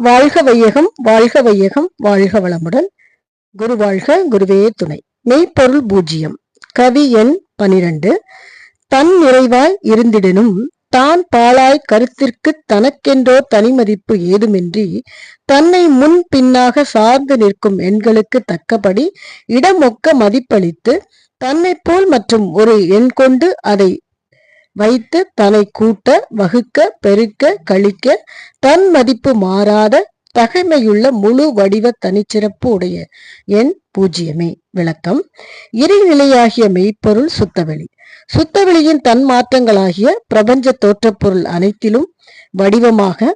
வாழ்க வையகம் வாழ்க வையகம் வாழ்க வளமுடன். குரு வாழ்க குருவே துணை. மெய்ப்பொருள் பூஜ்ஜியம் கவி எண் பனிரெண்டு. தன் நிறைவாய் இருந்திடனும் தான் பாழாய் கருத்திற்கு தனக்கென்றோ தனிமதிப்பு ஏதுமின்றி தன்னை முன் பின்னாக சார்ந்து நிற்கும் எண்களுக்கு தக்கபடி இடமொக்க மதிப்பளித்து தன்னை போல் மற்றும் ஒரு எண் கொண்டு அதை வைத்து தலை கூட்ட வகுக்க பெருக்க கழிக்க தன் மதிப்பு மாறாத தகைமையுள்ள முழு வடிவ தனிச்சிறப்பு உடைய எண் பூஜ்ஜியமே. விளக்கம். இறைநிலையாகிய மெய்ப்பொருள் சுத்தவெளி. சுத்தவெளியின் தன் மாற்றங்களாகிய பிரபஞ்ச தோற்றப்பொருள் அனைத்திலும் வடிவமாக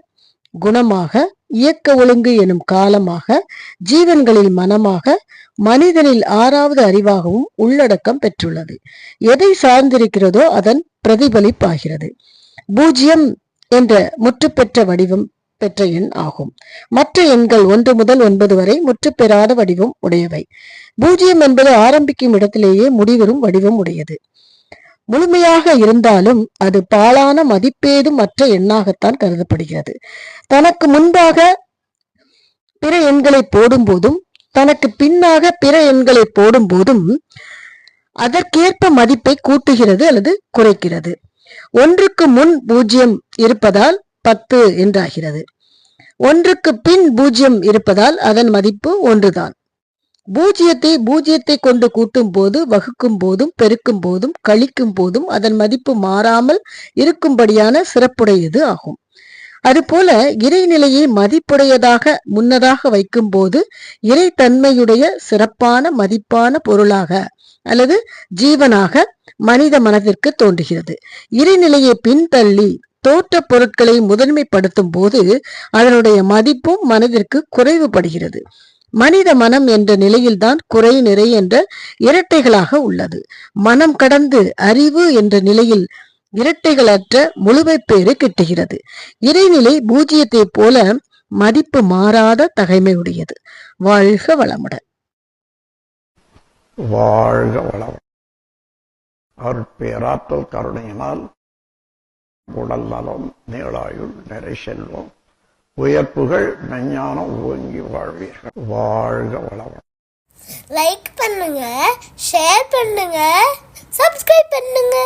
குணமாக இயக்க ஒழுங்கு எனும் காலமாக ஜீவன்களில் மனமாக மனிதனில் ஆறாவது அறிவாகவும் உள்ளடக்கம் பெற்றுள்ளது. எதை சார்ந்திருக்கிறதோ அதன் பிரதிபலிப்பாகிறது. பூஜ்ஜியம் என்ற முற்றுப்பெற்ற வடிவம் பெற்ற எண் ஆகும். மற்ற எண்கள் ஒன்று முதல் ஒன்பது வரை முற்றுப்பெறாத வடிவம் உடையவை. பூஜ்ஜியம் என்பது ஆரம்பிக்கும் இடத்திலேயே முடிவரும் வடிவம் உடையது. முழுமையாக இருந்தாலும் அது பாழான மதிப்பேதும் மற்ற எண்ணாகத்தான் கருதப்படுகிறது. தனக்கு முன்பாக பிற எண்களை போடும்போதும் தனக்கு பின்னாக பிற எண்களை போடும்போதும் அதற்கேற்ப மதிப்பை கூட்டுகிறது அல்லது குறைக்கிறது. ஒன்றுக்கு முன் பூஜ்ஜியம் இருப்பதால் பத்து என்றாகிறது. ஒன்றுக்கு பின் பூஜ்ஜியம் இருப்பதால் அதன் மதிப்பு ஒன்றுதான். பூஜ்ஜியத்தை பூஜ்ஜியத்தை கொண்டு கூட்டும் போது வகுக்கும் போதும் பெருக்கும் போதும் கழிக்கும் போதும் அதன் மதிப்பு மாறாமல் இருக்கும்படியான சிறப்புடையது ஆகும். அதுபோல இறைநிலையை மதிப்புடையதாக முன்னதாக வைக்கும் போது இறைத்தன்மையுடைய சிறப்பான மதிப்பான பொருளாக அல்லது ஜீவனாக மனித மனதிற்கு தோன்றுகிறது. இறைநிலையை பின்தள்ளி தோற்ற பொருட்களை முதன்மைப்படுத்தும் போது அதனுடைய மதிப்பும் மனதிற்கு குறைவுபடுகிறது. மனித மனம் என்ற நிலையில்தான் குறை நிறை என்ற இரட்டைகளாக உள்ளது. மனம் கடந்து அறிவு என்ற நிலையில் இரட்டைகளற்ற முழுமை பேறு கிட்டுகிறது. இறைநிலை பூஜ்ஜியத்தை போல மதிப்பு மாறாத தகைமையுடையது. வாழ்க வளமுடன். வாழ்க வளம் அருட்பேராற்றல் கருணையினால் உடல் நலம் நீளாயுள் நிறை செல்வம் உயர்ப்புகள் மெஞ்ஞானம் ஓங்கி வாழ்வீர்கள். வாழ்க வளம் லைக் பண்ணுங்க ஷேர் பண்ணுங்க சப்ஸ்கிரைப் பண்ணுங்க.